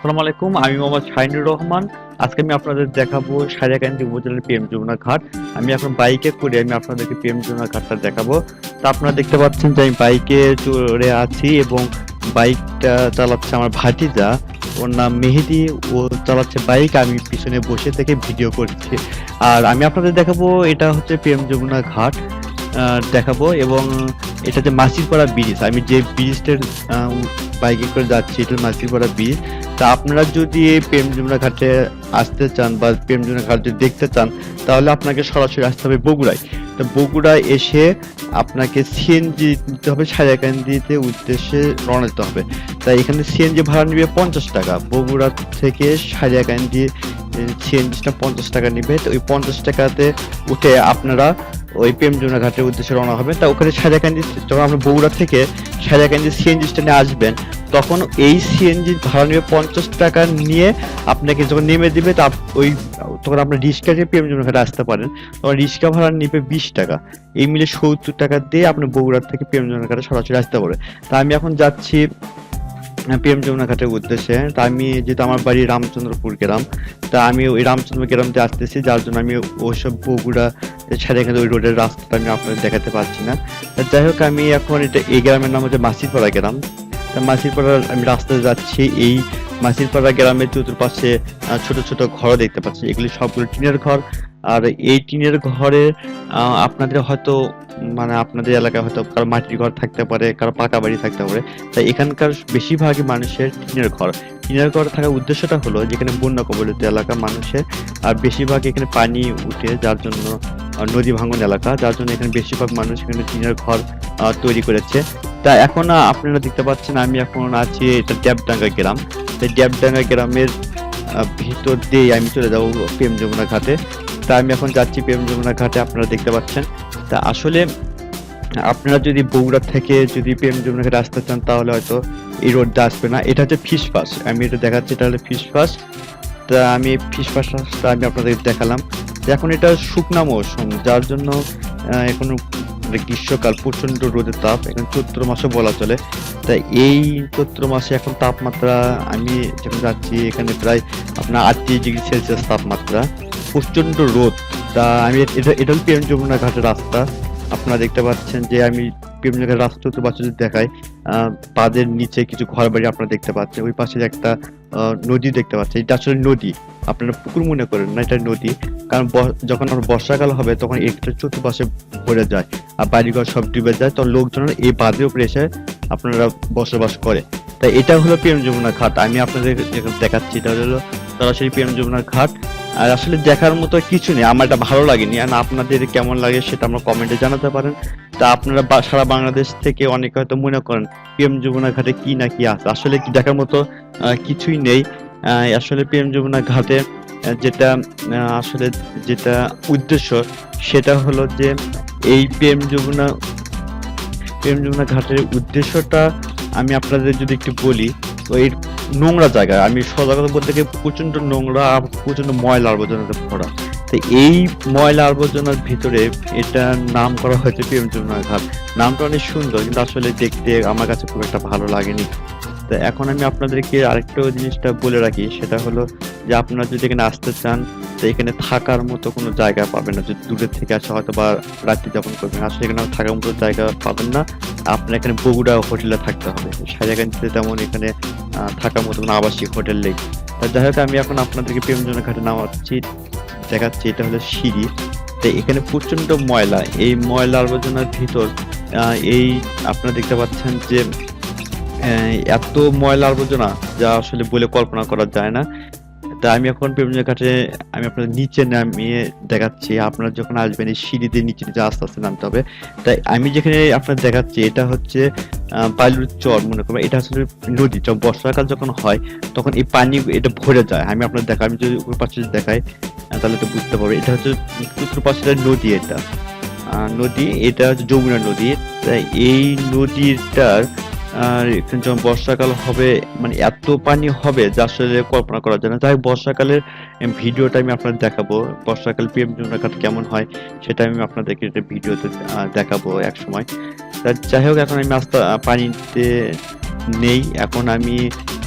আসসালামু আলাইকুম, আমি মোহাম্মদ শাহিনুর রহমান। আজকে আমি আপনাদের দেখাবো সারিয়াকান্দি উপজেলার পিএম যমুনা ঘাট। আমি এখন বাইকে করে আমি আপনাদেরকে পিএম যমুনা ঘাটটা দেখাবো। তা আপনারা দেখতে পাচ্ছেন যে আমি বাইকে চড়ে আছি এবং বাইকটা চালাচ্ছে আমার ভাতিজা। ওর নাম মেহেদি, ও চালাচ্ছে বাইক, আমি পিছনে বসে থেকে ভিডিও করছি। আর আমি আপনাদের দেখাবো, এটা হচ্ছে পিএম যমুনা ঘাট। দেখাবো এবং এটা যে মাসিরপাড়া ব্রিজ, আমি যে ব্রিজটার বাইকে করে যাচ্ছি এটা মাসিরপাড়া ব্রিজ। তা আপনারা যদি এই প্রেম যমুনা ঘাটে আসতে চান বা প্রেম যমুনা ঘাট যদি দেখতে চান, তাহলে আপনাকে সরাসরি আসতে হবে বগুড়ায়। তো বগুড়ায় এসে আপনাকে সিএনজি নিতে হবে, সারিয়াকান্দিতে উদ্দেশ্যে রওনা দিতে হবে। তাই এখানে সিএনজি ভাড়া নেবে পঞ্চাশ টাকা। বগুড়া থেকে সারিয়াকান্দি সিএনজিটা পঞ্চাশ টাকা নেবে। তো ওই পঞ্চাশ টাকাতে উঠে আপনারা ওই প্রেম যমুনা ঘাটের উদ্দেশ্যে রওনা হবে তা ওখানে সারিয়াকান্দি যখন আপনি বগুড়া থেকে সারিয়াকান্দি সিএনজি স্ট্যান্ডে আসবেন, তখন এই সিএনজি ভাড়া নেবে পঞ্চাশ টাকা নিয়ে আপনাকে যখন নেমে দিবে, তা ওই তখন আপনার রিক্সা দিয়ে প্রেম যমুনা ঘাটে আসতে পারেন। তখন রিক্সা ভাড়া নেবে বিশ টাকা। এই মিলে সত্তর টাকা দিয়ে আপনি বগুড়ার থেকে প্রেম যমুনা ঘাটে সরাসরি আসতে পারে তা আমি এখন যাচ্ছি প্রেম যমুনা ঘাটের উদ্দেশ্যে। তা আমি যেহেতু আমার বাড়ি রামচন্দ্রপুর গ্রাম, তা আমি ওই রামচন্দ্র গ্রামতে আসতেছি, যার জন্য আমি ওইসব বগুড়া ছেড়ে এখানে ওই রোডের রাস্তাটা আমি আপনাদের দেখাতে পারছি না। যাই হোক, আমি এখন এটা এই গ্রামের নাম হচ্ছে মাসিরপাড়া গ্রাম। তা মাসিরপাড়ার আমি রাস্তায় যাচ্ছি, এই মাসিরপাড়া গ্রামের চতুর্পাশে ছোট ছোট ঘর দেখতে পাচ্ছি। এগুলি সবগুলো টিনের ঘর। আর এই টিনের ঘরে আপনাদের হয়তো মানে আপনাদের এলাকায় হয়তো কারও মাটির ঘর থাকতে পারে, কারও পাকা বাড়ি থাকতে পারে। তাই এখানকার বেশিরভাগই মানুষের টিনের ঘর। টিনের ঘর থাকার উদ্দেশ্যটা হলো যেখানে বন্যা কবলিত এলাকা মানুষের, আর বেশিরভাগ এখানে পানি উঠে, যার জন্য নদী ভাঙন এলাকা, যার জন্য এখানে বেশিরভাগ মানুষ এখানে টিনের ঘর তৈরি করেছে। তা এখন আপনারা দেখতে পাচ্ছেন, আমি এখন আছি, এটা ড্যাবডাঙ্গা গ্রাম। ড্যাবডাঙ্গা গ্রামের ভিতর দিয়ে আমি চলে যাব প্রেম যমুনা ঘাটে। তা আমি এখন যাচ্ছি প্রেম যমুনা ঘাটে, আপনারা দেখতে পাচ্ছেন। তা আসলে আপনারা যদি বগুড়া থেকে যদি প্রেম যমুনা ঘাটে আসতে চান, তাহলে হয়তো এই রোডটা আসবে না। এটা হচ্ছে ফিশ পাস আমি এটা দেখাচ্ছি, এটা হলো ফিশ পাস তা আমি ফিশ পাসটা আমি আপনাদের দেখালাম। এখন এটা শুকনা মৌসুম, যার জন্য এখন মানে গ্রীষ্মকাল প্রচণ্ড রোদের তাপ, এখন চৈত্র মাসে বলা চলে। তাই এই চৈত্র মাসে এখন তাপমাত্রা, আমি যখন যাচ্ছি, এখানে প্রায় আপনার আটত্রিশ ডিগ্রি সেলসিয়াস তাপমাত্রা। প্রচণ্ড রোদ। তা আমি এটা এটা হল প্রেম যমুনা ঘাটের রাস্তা। আপনারা দেখতে পাচ্ছেন যে আমি প্রেম যমুনা রাস্তা তো বাচ্চাদের দেখাই পাদের নিচে কিছু ঘর বাড়ি আপনারা দেখতে পাচ্ছেন। ওই পাশে একটা নদী দেখতে পাচ্ছেন এটা আসলে নদী। আপনারা পুকুর মনে করেন না, এটা নদী। কারণ যখন আমার বর্ষাকাল হবে, তখন একটা চতুর্পাশে ভরে যায়। আর বাড়িঘর সব ডুবে যায়। তখন লোকজন এই বাঁধের উপরে এসে আপনারা বসবাস করে। তাই এটা হলো প্রেম যমুনা ঘাট। আমি আপনাদের দেখাচ্ছি, এটা হলো সরাসরি প্রেম যমুনা ঘাট। আর আসলে দেখার মতো কিছু নেই। আমার এটা ভালো লাগেনি। আর আপনাদের কেমন লাগে সেটা আমরা কমেন্টে জানাতে পারেন। তা আপনারা সারা বাংলাদেশ থেকে অনেকে হয়তো মনে করেন, প্রেম যমুনা ঘাটে কি না কি আছে? আসলে কি দেখার মতো কিছুই নেই। আসলে প্রেম যমুনা ঘাটে যেটা আসলে যেটা উদ্দেশ্য, সেটা হলো যে এই প্রেম যমুনা প্রেম যমুনা ঘাটের উদ্দেশ্যটা আমি আপনাদের যদি একটু বলি, তো এই নোংরা জায়গা, আমি সোজা বলতে গিয়ে প্রচণ্ড নোংরা আর প্রচণ্ড ময়লা আবর্জনাতে ভরা। তো এই ময়লা আবর্জনার ভিতরে এটা নাম করা হয়েছে প্রেম যমুনা ঘাট। নামটা অনেক সুন্দর, কিন্তু আসলে দেখতে আমার কাছে খুব একটা ভালো লাগেনি। তো এখন আমি আপনাদেরকে আরেকটা জিনিসটা বলে রাখি, সেটা হলো যে আপনারা যদি এখানে আসতে চান, তো এখানে থাকার মতো কোনো জায়গা পাবেন না। যদি দূরের থেকে আসে, হয়তো বা রাত্রি যাপন করবেন, আসলে এখানে থাকার মতো জায়গা পাবেন না। আপনার এখানে বগুড়া হোটেলে থাকতে হবে। সাজাগাঞ্জিতে তেমন এখানে থাকার মতো কোনো আবাসিক হোটেল নেই। তা যাই হোক, আমি এখন আপনাদেরকে প্রেমজনা ঘাটে নামাচ্ছি, দেখাচ্ছি, এটা হলো সিঁড়ি। তো এখানে প্রচণ্ড ময়লা। এই ময়লা আবর্জনার ভিতর এই আপনারা দেখতে পাচ্ছেন যে এত ময়লা আবর্জনা যা আসলে বলে কল্পনা করা যায় না। তা আমি এখন প্রেমজনা ঘাটে আমি আপনাদের নিচে নামিয়ে দেখাচ্ছি। আপনারা যখন আসবেন, এই সিঁড়িতে নিচে নিচে আস্তে আস্তে নামতে হবে। তাই আমি যেখানে আপনাদের দেখাচ্ছি, এটা হচ্ছে বালুর চর, মনে করবেন। এটা আসলে নদী বর্ষাকাল যখন হয়, তখন এই পানি এটা ভরে যায়। আমি আপনার দেখা, আমি যদি ওই পাশে দেখাই তাহলে তো বুঝতে পারবে। এটা হচ্ছে উত্তর পাশে নদী এটা। নদী, এটা হচ্ছে যমুনা নদী। তাই এই নদীটার আর যখন বর্ষাকাল হবে মানে এত পানি হবে যা আসলে কল্পনা করা যায় না। তাই বর্ষাকালের ভিডিওটা আমি আপনাদের দেখাবো। বর্ষাকাল পিএম ঘাট কেমন হয়, সেটা আমি আপনাদেরকে একটা ভিডিওতে দেখাবো এক সময়। তা যাই হোক, এখন আমি আস্তে, পানিতে নেই। এখন আমি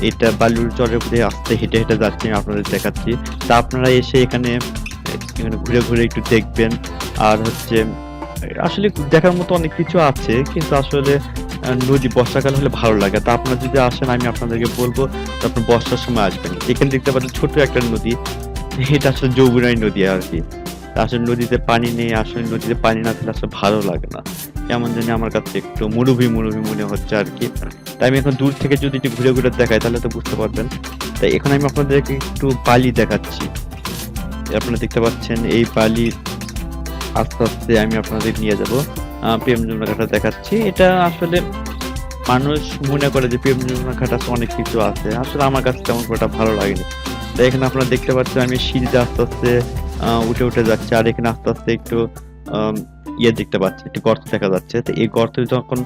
এটা বালুর চরের উপরে আস্তে হেঁটে হেঁটে যাচ্ছি, আমি আপনাদের দেখাচ্ছি। তা আপনারা এসে এখানে এখানে ঘুরে ঘুরে একটু দেখবেন। আর হচ্ছে, আসলে দেখার মতো অনেক কিছু আছে, কিন্তু আসলে নদী বর্ষাকাল হলে ভালো লাগে। তা আপনারা যদি আসেন, আমি আপনাদেরকে বলব আপনার বর্ষার সময় আসবেন। এখানে দেখতে পাচ্ছেন ছোট একটা নদী। এটা আসলে যৌবনাই নদী আর কি। আসলে নদীতে পানি নেই, আসলে নদীতে পানি না থাকলে আসলে ভালো লাগে না। কেমন জানি আমার কাছে একটু মুরুভি মুরুভি মনে হচ্ছে আর কি। তাই আমি এখন দূর থেকে যদি একটু ঘুরে ঘুরে দেখাই, তাহলে তো বুঝতে পারবেন। তাই এখন আমি আপনাদেরকে একটু বালি দেখাচ্ছি। আপনারা দেখতে পাচ্ছেন এই বালি আস্তে আস্তে আমি আপনাদের নিয়ে যাব। প্রেম যমুনা দেখাচ্ছি। এটা আসলে মানুষ মনে করে যে প্রেম যমুনা ঘাট আছে অনেক কিছু আছে। আসলে আমার কাছে তেমন একটা ভালো লাগেনি। তাই এখানে আপনারা দেখতে পাচ্ছেন আমি সিঁড়িতে আস্তে আস্তে উঠে উঠে যাচ্ছে। আর এখানে আস্তে আস্তে একটু ইয়ে দেখতে পাচ্ছি, একটু গর্ত দেখা যাচ্ছে। তো এই গর্তে যখন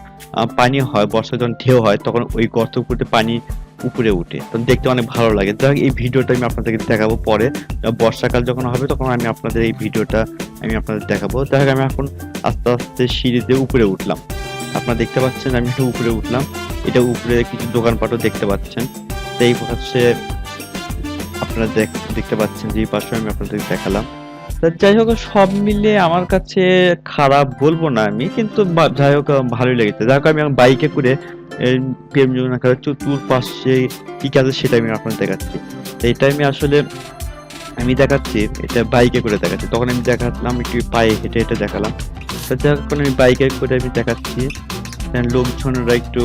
পানি হয় বর্ষা যখন ঢেউ হয়, তখন ওই গর্ত পানি উপরে উঠে। তখন দেখতে অনেক ভালো লাগে। যাই এই ভিডিওটা আমি আপনাদেরকে দেখাবো পরে। বর্ষাকাল যখন হবে, তখন আমি আপনাদের এই ভিডিওটা আমি আপনাদের দেখাবো। যাই আমি এখন আস্তে আস্তে সিঁড়িতে উপরে উঠলাম। আপনারা দেখতে পাচ্ছেন, আমি একটু উপরে উঠলাম। এটা উপরে কিছু দোকানপাটও দেখতে পাচ্ছেন। তো এই পাশে আপনারা দেখ- দেখতে পাচ্ছেন যে পাশে আমি আপনাদের দেখালাম। তা যাই হোক, সব মিলে আমার কাছে খারাপ বলব না আমি, কিন্তু যাই হোক ভালোই লেগেছে। যাই হোক, আমি বাইকে করে প্রেম খালের চতুর পাশে কি কাজ, সেটা আমি আপনাদের দেখাচ্ছি। এটা আমি আসলে, আমি দেখাচ্ছি, এটা বাইকে করে দেখাচ্ছি। তখন আমি দেখালাম, একটু পায়ে হেঁটে হেঁটে দেখালাম। তো যখন আমি বাইকে করে আমি দেখাচ্ছি। লোকজনেরা একটু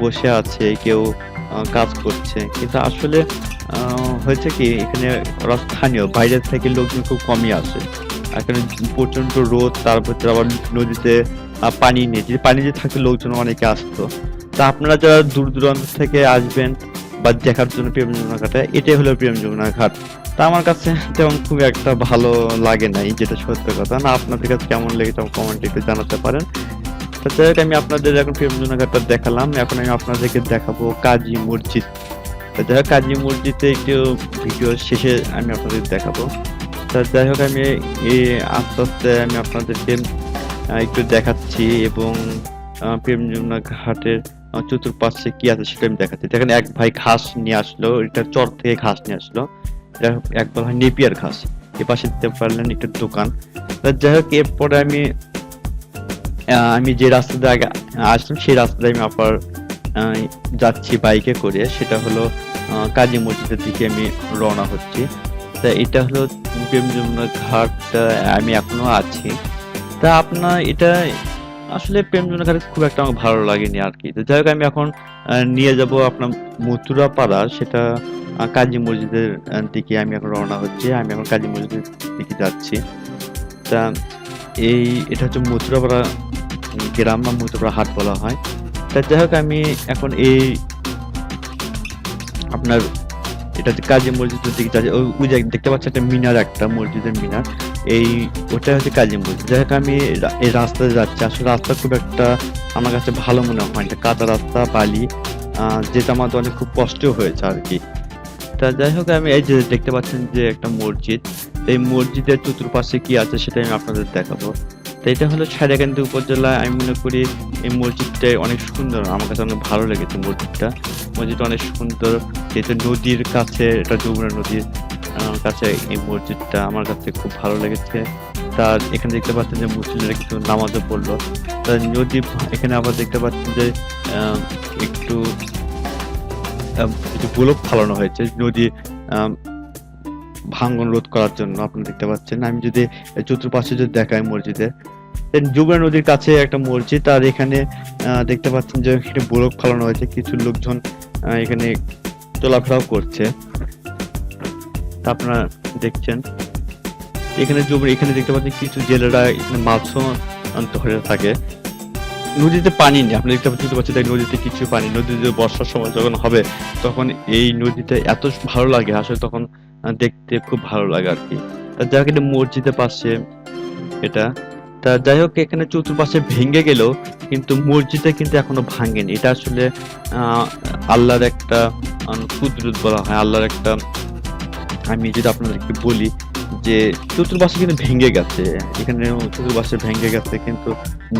বসে আছে, কেউ কাজ করছে। কিন্তু আসলে হয়েছে কি, এখানে ওরা স্থানীয় বাইরের থেকে লোকজন খুব কমই আসে। এখানে প্রচণ্ড রোদ, তার ভিতরে আবার নদীতে পানি নেই। যে পানি যে থাকলে লোকজন অনেকে আসতো। তা আপনারা যারা দূর দূরান্ত থেকে আসবেন বা দেখার জন্য প্রেম যমুনা ঘাটে, এটাই হলো প্রেম যমুনা ঘাট। তা আমার কাছে তেমন খুব একটা ভালো লাগে নাই যেটা সত্য কথা। না, আপনাদের কাছে কেমন লেগেছে কমেন্টে একটু জানাতে পারেন। তো যাই আমি আপনাদের এখন প্রেম যমুনা ঘাটটা দেখালাম। এখন আমি আপনাদেরকে দেখাবো কাজী মসজিদ। যাই হোক কাজী মসজিদে একটু ভিডিও শেষে আমি আপনাদের দেখাবো। তা যাই হোক আমি এই আস্তে আস্তে আমি আপনাদেরকে একটু দেখাচ্ছি এবং আহ, প্রেম যমুনা ঘাটের চতুর্পাশে কি আছে সেটা আমি দেখাচ্ছি। দেখেন এক ভাই ঘাস নিয়ে আসলো এটা চর থেকে ঘাস নিয়ে আসলো। এটা এক ভাই নেপিয়ার ঘাস। এ পাশে দিতে পারলেন একটা দোকান। যাই হোক এরপরে আমি আমি যে রাস্তা দিয়ে আগে আসলাম সেই রাস্তায় আমি আবার যাচ্ছি বাইকে করে, সেটা হলো কাজী মসজিদের দিকে আমি রওনা হচ্ছি। তা এটা হলো প্রেম যমুনা ঘাট আমি এখনও আছি। তা আপনার এটা, আসলে প্রেম যমুনা ঘাট খুব একটা আমার ভালো লাগেনি আর কি। তো যাই হোক, আমি এখন নিয়ে যাব আপনার মথুরা পাড়া সেটা কাজী মসজিদের দিকে আমি এখন রওনা হচ্ছি। আমি এখন কাজী মসজিদের দিকে যাচ্ছি। তা এই, এটা হচ্ছে মথুরাপাড়া গ্রাম বা মথুরাপাড়া হাট বলা হয়। তা যাই হোক, আমি এখন এই আপনার এটা হচ্ছে কাজী মসজিদের দিকে ওই যে দেখতে পাচ্ছি একটা মিনার, একটা মসজিদের মিনার। এই ওটা হচ্ছে কাজী মসজিদ। যাই হোক, আমি এই রাস্তায় যাচ্ছি। আসলে রাস্তা খুব একটা আমার কাছে ভালো মনে হয় না। কাঁচা রাস্তা, বালি যেটা আমাদের অনেক খুব কষ্ট হয়েছে আর কি। তা যাই হোক, আমি এই যে দেখতে পাচ্ছেন যে একটা মসজিদ। এই মসজিদের চতুর্পাশে কি আছে সেটা আমি আপনাদের দেখাবো। তো এটা হলো সারিয়াকান্দি উপজেলা, আমি মনে করি এই মসজিদটা অনেক সুন্দর। আমার কাছে অনেক ভালো লেগেছে মসজিদটা। মসজিদটা অনেক সুন্দর। যেহেতু নদীর কাছে, এটা যমুনা নদীর কাছে এই মসজিদটা আমার কাছে খুব ভালো লেগেছে। তার এখানে দেখতে পাচ্ছেন যে মুসলিমরা কিছু নামাজও পড়ল। তার নদী, এখানে আবার দেখতে পাচ্ছেন যে একটু কিছু গোলক ফালানো হয়েছে। নদী ভাঙ্গন রোধ করার জন্য আপনারা দেখতে পাচ্ছেন। আমি যদি চতুর্পাশে যদি দেখাই মসজিদের যমুনা নদীর কাছে একটা মসজিদ, আর এখানে দেখতে পাচ্ছেন যে এখানে বোলক ফালানো হয়েছে। কিছু লোকজন এখানে চলাফেরাও করছে। আপনারা দেখছেন। এখানে জমি এখানে দেখতে পাচ্ছেন কিছু জেলেরা এখানে মাছও ধরে থাকে। নদীতে পানি নেই। আপনি দেখতে পাচ্ছেন পাচ্ছেন তাই নদীতে কিছু পানি। নদীতে বর্ষার সময় যখন হবে, তখন এই নদীতে এত ভালো লাগে আসলে, তখন দেখতে খুব ভালো লাগে আর কি। তা যাই হোক এটা মসজিদের পাশে এটা, তা যাই হোক, এখানে চতুর্পাশে ভেঙে গেলেও কিন্তু মসজিদে কিন্তু এখনও ভাঙেনি। এটা আসলে আল্লাহর একটা কুদরত বলা হয়। আল্লাহর একটা, আমি যদি আপনাদেরকে বলি যে চতুর্পাশে কিন্তু ভেঙে গেছে। এখানে চতুর্পাশে ভেঙে গেছে কিন্তু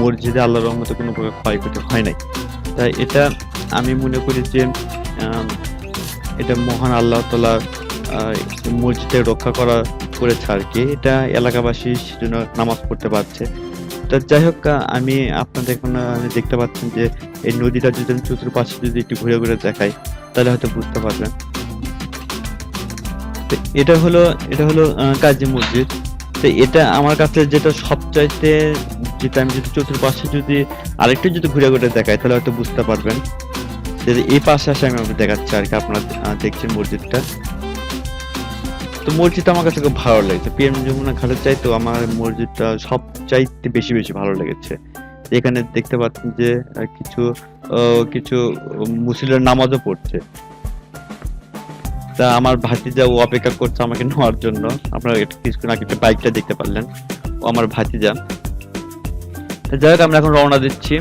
মসজিদে আল্লাহর রহমতে কোনো প্রকার ক্ষয়ক্ষতি হয় নাই। তাই এটা আমি মনে করি যে এটা মহান আল্লাহ তালা মসজিদে রক্ষা করা করেছে আর কি। এটা এলাকাবাসী সেজন্য নামাজ পড়তে পারছে। তা যাই হোক আমি আপনাদের এখন দেখতে পাচ্ছেন যে এই নদীটা যদি আমি চতুর্পাশে যদি একটু ঘুরে ঘুরে দেখাই, তাহলে হয়তো বুঝতে পারবেন। এটা হলো এটা হলো কাজী মসজিদ। তো এটা আমার কাছে যেটা সবচাইতে, যেটা আমি যদি চতুর্পাশে যদি আরেকটু যদি ঘুরে ঘুরে দেখাই, তাহলে হয়তো বুঝতে পারবেন। যে এই পাশে আসে আমি দেখাচ্ছি আর কি, আপনারা দেখছেন মসজিদটা। তো মসজিদটা আমার কাছে খুব ভালো লেগেছে। পিএম যমুনা ঘাটের চাইতেও আমার মসজিদটা সব চাইতে বেশি বেশি ভালো লেগেছে। এখানে দেখতে পাচ্ছেন যে কিছু কিছু মুসলিমের নামাজও পড়ছে। তা আমার ভাতিজা ও অপেক্ষা করছে আমাকে নেওয়ার জন্য। আপনারা একটু কিছুক্ষণ আগে একটা বাইকটা দেখতে পারলেন। ও আমার ভাতিজা। যাই হোক, আমরা এখন রওনা দিচ্ছি।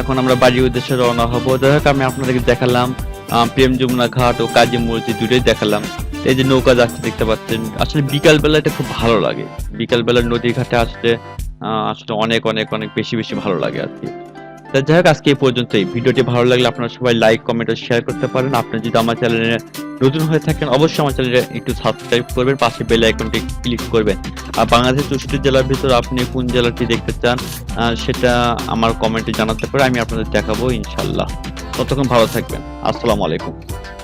এখন আমরা বাড়ির উদ্দেশ্যে রওনা হব। যাই হোক, আমি আপনাদেরকে দেখালাম প্রেম যমুনা ঘাট ও কাজী মসজিদ দুটোই দেখালাম। এই যে নৌকা যাচ্ছে দেখতে পাচ্ছেন, আসলে বিকাল বেলা এটা খুব ভালো লাগে। বিকাল বেলা নদী ঘাটে আসলে আসলে অনেক অনেক অনেক বেশি বেশি ভালো লাগে আর কি। তা যাই হোক, আজকে এই পর্যন্তই। ভিডিওটি ভালো লাগলে আপনারা সবাই লাইক কমেন্ট ও শেয়ার করতে পারেন। আপনি যদি আমার চ্যানেলে নতুন হয়ে থাকেন, অবশ্যই আমার চ্যানেলে একটু সাবস্ক্রাইব করবেন, পাশে বেল আইকনটি ক্লিক করবেন। আর বাংলাদেশের চৌষট্টি জেলার ভিতরে আপনি কোন জেলাটি দেখতে চান সেটা আমার কমেন্টে জানাতে পারে আমি আপনাদের দেখাবো ইনশাল্লাহ। ততক্ষণ ভালো থাকবেন। আসসালামু আলাইকুম।